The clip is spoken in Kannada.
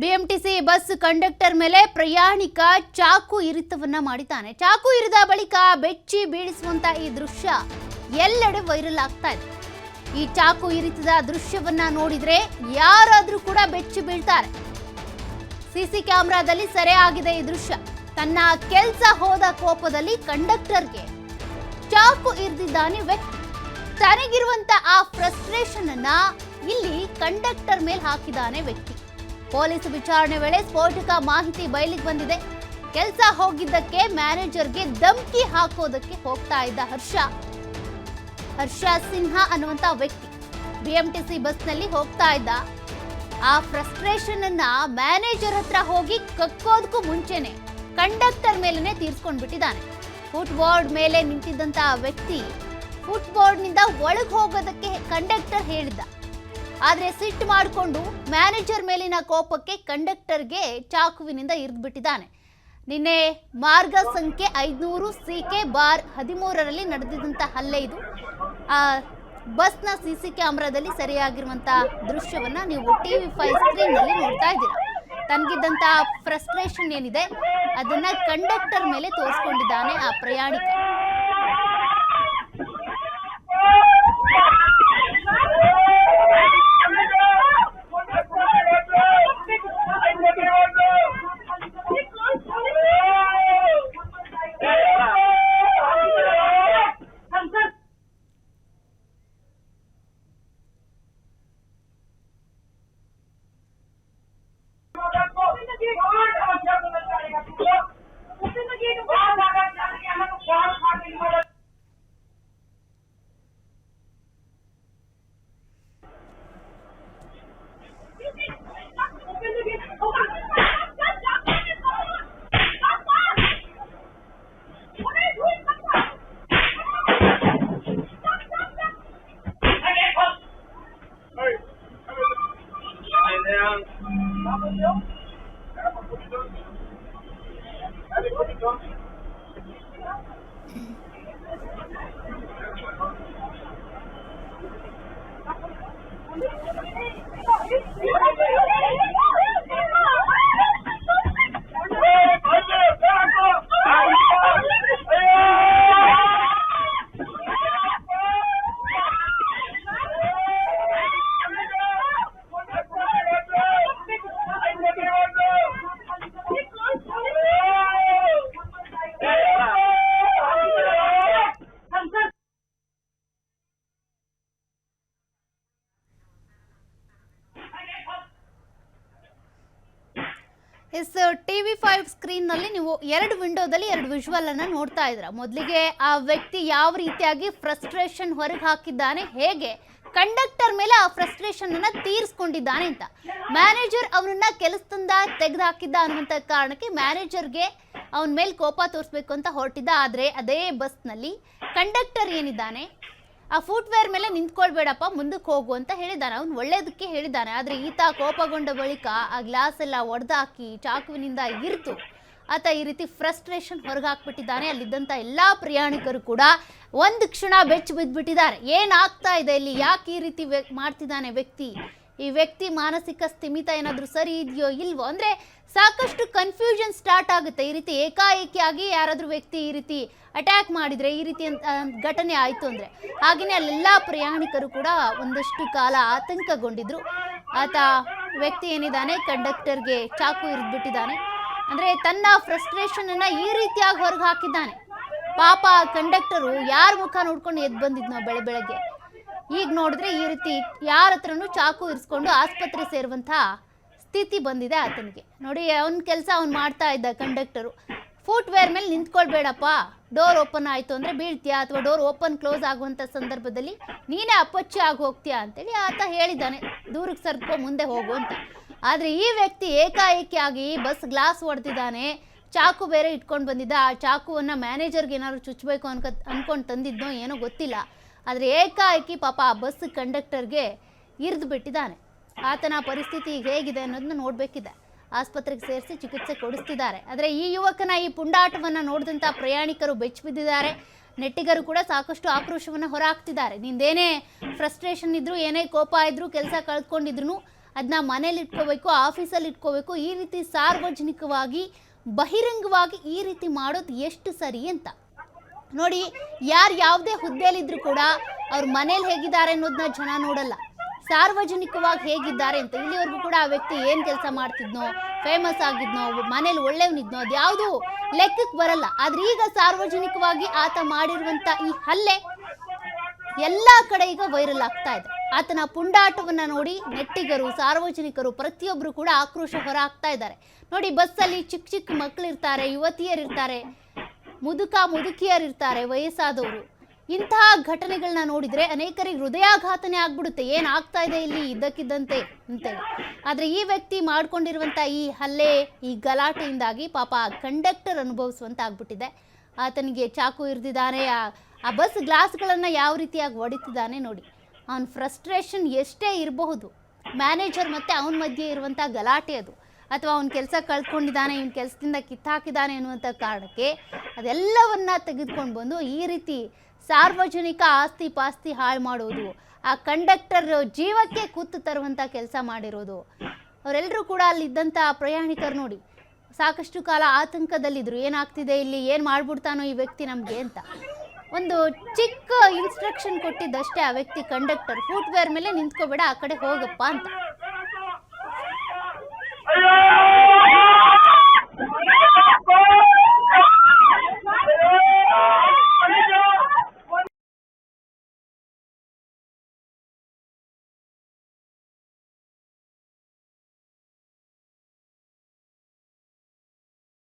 ಬಿಎಂಟಿಸಿ ಬಸ್ ಕಂಡಕ್ಟರ್ ಮೇಲೆ ಪ್ರಯಾಣಿಕ ಚಾಕು ಇರಿತವನ್ನ ಮಾಡಿದ್ದಾನೆ. ಚಾಕು ಇರಿದ ಬಳಿಕ ಬೆಚ್ಚಿ ಬೀಳಿಸುವಂತ ಈ ದೃಶ್ಯ ಎಲ್ಲೆಡೆ ವೈರಲ್ ಆಗ್ತಾ ಇದೆ. ಈ ಚಾಕು ಇರಿತದ ದೃಶ್ಯವನ್ನ ನೋಡಿದ್ರೆ ಯಾರಾದ್ರೂ ಕೂಡ ಬೆಚ್ಚಿ ಬೀಳ್ತಾರೆ. ಸಿಸಿ ಕ್ಯಾಮೆರಾದಲ್ಲಿ ಸೆರೆ ಆಗಿದೆ ಈ ದೃಶ್ಯ. ತನ್ನ ಕೆಲಸ ಹೋದ ಕೋಪದಲ್ಲಿ ಕಂಡಕ್ಟರ್ಗೆ ಚಾಕು ಇರಿದಿದ್ದಾನೆ ವ್ಯಕ್ತಿ. ತನಗಿರುವಂತ ಆ ಫ್ರಸ್ಟ್ರೇಷನ್ ಅನ್ನ ಇಲ್ಲಿ ಕಂಡಕ್ಟರ್ ಮೇಲೆ ಹಾಕಿದಾನೆ ವ್ಯಕ್ತಿ. ಪೊಲೀಸ್ ವಿಚಾರಣೆ ವೇಳೆ ಸ್ಫೋಟಕ ಮಾಹಿತಿ ಬಯಲಿಗೆ ಬಂದಿದೆ. ಕೆಲಸ ಹೋಗಿದ್ದಕ್ಕೆ ಮ್ಯಾನೇಜರ್ಗೆ ಧಮ್ಕಿ ಹಾಕೋದಕ್ಕೆ ಹೋಗ್ತಾ ಇದ್ದ ಹರ್ಷ. ಹರ್ಷ ಸಿನ್ಹಾ ಅನ್ನುವಂತ ವ್ಯಕ್ತಿ ಬಿಎಂಟಿಸಿ ಬಸ್ನಲ್ಲಿ ಹೋಗ್ತಾ ಇದ್ದ. ಆ ಫ್ರಸ್ಟ್ರೇಷನ್ ಅನ್ನ ಮ್ಯಾನೇಜರ್ ಹತ್ರ ಹೋಗಿ ಕಕ್ಕೋದಕ್ಕೂ ಮುಂಚೆನೆ ಕಂಡಕ್ಟರ್ ಮೇಲೆನೆ ತೀರ್ಸ್ಕೊಂಡ್ ಬಿಟ್ಟಿದ್ದಾನೆ ಫುಟ್ಬೋರ್ಡ್ ಮೇಲೆ ನಿಂತಿದ್ದಂತ ವ್ಯಕ್ತಿ ಫುಟ್ಬೋರ್ಡ್ನಿಂದ ಒಳಗೆ ಹೋಗೋದಕ್ಕೆ ಕಂಡಕ್ಟರ್ ಹೇಳಿದ್ದ. ಆದ್ರೆ ಸಿಟ್ಟು ಮಾಡಿಕೊಂಡು ಮ್ಯಾನೇಜರ್ ಮೇಲಿನ ಕೋಪಕ್ಕೆ ಕಂಡಕ್ಟರ್ಗೆ ಚಾಕುವಿನಿಂದ ಇರಿದು ಬಿಟ್ಟಿದ್ದಾನೆ ನಿನ್ನೆ ಮಾರ್ಗ ಸಂಖ್ಯೆ ಐದುನೂರು ಸಿ ಕೆ ಬಾರ್ ಹದಿಮೂರರಲ್ಲಿ ನಡೆದಿದ್ದಂಥ ಹಲ್ಲೆ ಇದು. ಆ, ಬಸ್ನ ಸಿ ಸಿ ಕ್ಯಾಮ್ರಾದಲ್ಲಿ ಸರಿಯಾಗಿರುವಂತಹ ದೃಶ್ಯವನ್ನ ನೀವು ಟಿ ವಿ ಫೈವ್ ಸ್ಕ್ರೀನ್ನಲ್ಲಿ ನೋಡ್ತಾ ಇದ್ದೀರಾ. ತನಗಿದ್ದಂಥ ಫ್ರಸ್ಟ್ರೇಷನ್ ಏನಿದೆ, ಅದನ್ನ ಕಂಡಕ್ಟರ್ ಮೇಲೆ ತೋರಿಸ್ಕೊಂಡಿದ್ದಾನೆ ಆ ಪ್ರಯಾಣಿಕ. Yeah. ಎಸ್ ಟಿವಿ ಫೈವ್ ಸ್ಕ್ರೀನ್ನಲ್ಲಿ ನೀವು ಎರಡು ವಿಂಡೋದಲ್ಲಿ ಎರಡು ವಿಜುವಲ್ ಅನ್ನ ನೋಡ್ತಾ ಇದ್ರ ಮೊದಲಿಗೆ ಆ ವ್ಯಕ್ತಿ ಯಾವ ರೀತಿಯಾಗಿ ಫ್ರಸ್ಟ್ರೇಷನ್ ಹೊರಗೆ ಹಾಕಿದ್ದಾನೆ, ಹೇಗೆ? ಕಂಡಕ್ಟರ್ ಮೇಲೆ ಆ ಫ್ರಸ್ಟ್ರೇಷನ್ ಅನ್ನ ತೀರಿಸ್ಕೊಂಡಿದ್ದಾನೆ ಅಂತ. ಮ್ಯಾನೇಜರ್ ಅವನನ್ನ ಕೆಲಸದಿಂದ ತೆಗೆದು ಹಾಕಿದ್ದ ಅನ್ನುವಂಥ ಕಾರಣಕ್ಕೆ ಮ್ಯಾನೇಜರ್ಗೆ ಅವನ ಮೇಲೆ ಕೋಪ ತೋರಿಸ್ಬೇಕು ಅಂತ ಹೊರಟಿದ್ದ. ಆದರೆ ಅದೇ ಬಸ್ನಲ್ಲಿ ಕಂಡಕ್ಟರ್ ಏನಿದ್ದಾನೆ ಆ ಫುಟ್ವೇರ್ ಮೇಲೆ ನಿಂತ್ಕೊಳ್ಬೇಡಪ್ಪ ಮುಂದಕ್ಕೆ ಹೋಗು ಅಂತ ಹೇಳಿದ್ದಾನೆ. ಅವ್ನು ಒಳ್ಳೇದಕ್ಕೆ ಹೇಳಿದ್ದಾನೆ. ಆದರೆ ಈತ ಕೋಪಗೊಂಡ ಬಳಿಕ ಆ ಗ್ಲಾಸ್ ಎಲ್ಲ ಒಡೆದಾಕಿ ಚಾಕುವಿನಿಂದ ಇರ್ತು ಆತ ಈ ರೀತಿ ಫ್ರಸ್ಟ್ರೇಷನ್ ಹೊರಗೆ ಹಾಕ್ಬಿಟ್ಟಿದ್ದಾನೆ ಅಲ್ಲಿದ್ದಂಥ ಎಲ್ಲ ಪ್ರಯಾಣಿಕರು ಕೂಡ ಒಂದು ಕ್ಷಣ ಬೆಚ್ಚಿ ಬಿದ್ದುಬಿಟ್ಟಿದ್ದಾರೆ ಏನಾಗ್ತಾ ಇದೆ ಇಲ್ಲಿ? ಯಾಕೆ ಈ ರೀತಿ ವ್ಯ- ಮಾಡ್ತಿದ್ದಾನೆ ವ್ಯಕ್ತಿ? ಈ ವ್ಯಕ್ತಿ ಮಾನಸಿಕ ಸ್ಥಿಮಿತ ಏನಾದರೂ ಸರಿ ಇದೆಯೋ ಇಲ್ವೋ ಅಂದರೆ ಸಾಕಷ್ಟು ಕನ್ಫ್ಯೂಷನ್ ಸ್ಟಾರ್ಟ್ ಆಗುತ್ತೆ. ಈ ರೀತಿ ಏಕಾಏಕಿಯಾಗಿ ಯಾರಾದರೂ ವ್ಯಕ್ತಿ ಈ ರೀತಿ ಅಟ್ಯಾಕ್ ಮಾಡಿದರೆ, ಈ ರೀತಿ ಘಟನೆ ಆಯಿತು ಅಂದರೆ ಹಾಗೆಯೇ ಅಲ್ಲೆಲ್ಲ ಪ್ರಯಾಣಿಕರು ಕೂಡ ಒಂದಷ್ಟು ಕಾಲ ಆತಂಕಗೊಂಡಿದ್ರು. ಆತ ವ್ಯಕ್ತಿ ಏನಿದ್ದಾನೆ ಕಂಡಕ್ಟರ್ಗೆ ಚಾಕು ಇರಿದ್ಬಿಟ್ಟಿದ್ದಾನೆ. ಅಂದರೆ ತನ್ನ ಫ್ರಸ್ಟ್ರೇಷನನ್ನು ಈ ರೀತಿಯಾಗಿ ಹೊರಗೆ ಹಾಕಿದ್ದಾನೆ. ಪಾಪ ಕಂಡಕ್ಟರು ಯಾರ ಮುಖ ನೋಡ್ಕೊಂಡು ಎದ್ದು ಬಂದಿದ್ನೋ ಬೆಳೆ ಬೆಳಗ್ಗೆ. ಈಗ ನೋಡಿದ್ರೆ ಈ ರೀತಿ ಯಾರ ಹತ್ರನು ಚಾಕು ಇರಿಸ್ಕೊಂಡು ಆಸ್ಪತ್ರೆ ಸೇರುವಂಥ ಸ್ಥಿತಿ ಬಂದಿದೆ ಆತನಿಗೆ. ನೋಡಿ, ಅವನ ಕೆಲಸ ಅವ್ನು ಮಾಡ್ತಾ ಇದ್ದ ಕಂಡಕ್ಟರು. ಫುಟ್ವೇರ್ ಮೇಲೆ ನಿಂತ್ಕೊಳ್ಬೇಡಪ್ಪ. ಡೋರ್ ಓಪನ್ ಆಯಿತು ಅಂದರೆ ಬೀಳ್ತೀಯಾ? ಅಥವಾ ಡೋರ್ ಓಪನ್ ಕ್ಲೋಸ್ ಆಗುವಂಥ ಸಂದರ್ಭದಲ್ಲಿ ನೀನೇ ಅಪ್ಪಚ್ಚಿ ಆಗಿ ಹೋಗ್ತೀಯಾ ಅಂತೇಳಿ ಆತ ಹೇಳಿದ್ದಾನೆ. ದೂರಕ್ಕೆ ಸರ್ಕೊ, ಮುಂದೆ ಹೋಗು ಅಂತ. ಆದರೆ ಈ ವ್ಯಕ್ತಿ ಏಕಾಏಕಿಯಾಗಿ ಬಸ್ ಗ್ಲಾಸ್ ಹೊಡೆದಿದ್ದಾನೆ. ಚಾಕು ಬೇರೆ ಇಟ್ಕೊಂಡು ಬಂದಿದ್ದ. ಆ ಚಾಕುವನ್ನು ಮ್ಯಾನೇಜರ್ಗೆ ಏನಾದ್ರು ಚುಚ್ಚಬೇಕು ಅನ್ಕ ಅನ್ಕೊಂಡು ತಂದಿದ್ನೋ ಏನೋ ಗೊತ್ತಿಲ್ಲ. ಆದರೆ ಏಕಾಏಕಿ ಪಾಪ ಆ ಬಸ್ ಕಂಡಕ್ಟರ್ಗೆ ಇರಿದು ಬಿಟ್ಟಿದ್ದಾನೆ. ಆತನ ಪರಿಸ್ಥಿತಿ ಹೇಗಿದೆ ಅನ್ನೋದನ್ನ ನೋಡಬೇಕಿದೆ. ಆಸ್ಪತ್ರೆಗೆ ಸೇರಿಸಿ ಚಿಕಿತ್ಸೆ ಕೊಡಿಸ್ತಿದ್ದಾರೆ. ಆದರೆ ಈ ಯುವಕನ ಈ ಪುಂಡಾಟವನ್ನು ನೋಡಿದಂಥ ಪ್ರಯಾಣಿಕರು ಬೆಚ್ಚಿಬಿದ್ದಿದ್ದಾರೆ. ನೆಟ್ಟಿಗರು ಕೂಡ ಸಾಕಷ್ಟು ಆಕ್ರೋಶವನ್ನು ಹೊರಹಾಕ್ತಿದ್ದಾರೆ. ನಿಂದೇನೇ ಫ್ರಸ್ಟ್ರೇಷನ್ ಇದ್ದರೂ ಏನೇ ಕೋಪ ಇದ್ದರೂ ಕೆಲಸ ಕಳ್ಕೊಂಡಿದ್ರು ಅದನ್ನ ಮನೇಲಿ ಇಟ್ಕೋಬೇಕು, ಆಫೀಸಲ್ಲಿ ಇಟ್ಕೋಬೇಕು, ಈ ರೀತಿ ಸಾರ್ವಜನಿಕವಾಗಿ, ಬಹಿರಂಗವಾಗಿ ಈ ರೀತಿ ಮಾಡೋದು ಎಷ್ಟು ಸರಿ ಅಂತ. ನೋಡಿ, ಯಾರು ಯಾವುದೇ ಹುದ್ದೆಯಲ್ಲಿದ್ದರೂ ಕೂಡ ಅವ್ರ ಮನೇಲಿ ಹೇಗಿದ್ದಾರೆ ಅನ್ನೋದನ್ನ ಜನ ನೋಡಲ್ಲ. ಸಾರ್ವಜನಿಕವಾಗಿ ಹೇಗಿದ್ದಾರೆ ಅಂತ. ಇಲ್ಲಿವರೆಗೂ ಕೂಡ ಆ ವ್ಯಕ್ತಿ ಏನು ಕೆಲಸ ಮಾಡ್ತಿದ್ನೋ ಫೇಮಸ್ ಆಗಿದ್ನೋ, ಮನೇಲಿ ಒಳ್ಳೆಯವನಿದ್ನೋ ಅದು ಯಾವುದು ಲೆಕ್ಕಕ್ಕೆ ಬರಲ್ಲ. ಆದ್ರೆ ಈಗ ಸಾರ್ವಜನಿಕವಾಗಿ ಆತ ಮಾಡಿರುವಂಥ ಈ ಹಲ್ಲೆ ಎಲ್ಲ ಕಡೆ ಈಗ ವೈರಲ್ ಆಗ್ತಾ ಇದೆ. ಆತನ ಪುಂಡಾಟವನ್ನ ನೋಡಿ ನೆಟ್ಟಿಗರು, ಸಾರ್ವಜನಿಕರು ಪ್ರತಿಯೊಬ್ಬರು ಕೂಡ ಆಕ್ರೋಶ ಹೊರ ಇದ್ದಾರೆ. ನೋಡಿ, ಬಸ್ಸಲ್ಲಿ ಚಿಕ್ಕ ಚಿಕ್ಕ ಮಕ್ಕಳಿರ್ತಾರೆ ಯುವತಿಯರಿರ್ತಾರೆ. ಮುದುಕ ಮುದುಕಿಯರಿರ್ತಾರೆ, ವಯಸ್ಸಾದವರು. ಇಂತಹ ಘಟನೆಗಳನ್ನ ನೋಡಿದ್ರೆ ಅನೇಕರಿಗೆ ಹೃದಯಾಘಾತನೇ ಆಗ್ಬಿಡುತ್ತೆ. ಏನಾಗ್ತಾ ಇದೆ ಇಲ್ಲಿ ಇದ್ದಕ್ಕಿದ್ದಂತೆ ಅಂತೇಳಿ. ಆದ್ರೆ ಈ ವ್ಯಕ್ತಿ ಮಾಡ್ಕೊಂಡಿರುವಂತ ಈ ಹಲ್ಲೆ, ಈ ಗಲಾಟೆಯಿಂದಾಗಿ ಪಾಪ ಕಂಡಕ್ಟರ್ ಅನುಭವಿಸುವಂತ ಆಗ್ಬಿಟ್ಟಿದೆ. ಆತನಿಗೆ ಚಾಕು ಇರ್ದಿದ್ದಾನೆ, ಆ- ಆ ಬಸ್ ಗ್ಲಾಸ್ಗಳನ್ನು ಯಾವ ರೀತಿಯಾಗಿ ಹೊಡಿತಿದ್ದಾನೆ ನೋಡಿ. ಅವನ ಫ್ರಸ್ಟ್ರೇಷನ್ ಎಷ್ಟೇ ಇರಬಹುದು, ಮ್ಯಾನೇಜರ್ ಮತ್ತು ಅವನ ಮಧ್ಯೆ ಇರುವಂಥ ಗಲಾಟೆ ಅದು. ಅಥವಾ ಅವನ ಕೆಲಸ ಕಳ್ಕೊಂಡಿದ್ದಾನೆ, ಇವ್ನ ಕೆಲಸದಿಂದ ಕಿತ್ತಾಕಿದ್ದಾನೆ ಅನ್ನುವಂಥ ಕಾರಣಕ್ಕೆ ಅದೆಲ್ಲವನ್ನ ತೆಗೆದುಕೊಂಡು ಬಂದು ಈ ರೀತಿ ಸಾರ್ವಜನಿಕ ಆಸ್ತಿ ಪಾಸ್ತಿ ಹಾಳು ಮಾಡೋದು, ಆ ಕಂಡಕ್ಟರ್ ಜೀವಕ್ಕೆ ಕೂತು ತರುವಂಥ ಕೆಲಸ ಮಾಡಿರೋದು. ಅವರೆಲ್ಲರೂ ಕೂಡ ಅಲ್ಲಿದ್ದಂಥ ಪ್ರಯಾಣಿಕರು ನೋಡಿ, ಸಾಕಷ್ಟು ಕಾಲ ಆತಂಕದಲ್ಲಿದ್ದರು ಏನಾಗ್ತಿದೆ ಇಲ್ಲಿ, ಏನು ಮಾಡ್ಬಿಡ್ತಾನೋ ಈ ವ್ಯಕ್ತಿ ನಮಗೆ ಅಂತ. ಒಂದು ಚಿಕ್ಕ ಇನ್ಸ್ಟ್ರಕ್ಷನ್ ಕೊಟ್ಟಿದ್ದಷ್ಟೇ ಆ ವ್ಯಕ್ತಿ ಕಂಡಕ್ಟರ್ ಫುಟ್ವೇರ್ ಮೇಲೆ ನಿಂತ್ಕೋಬೇಡ, ಆ ಕಡೆ ಹೋಗಪ್ಪ ಅಂತ. Aí, ó!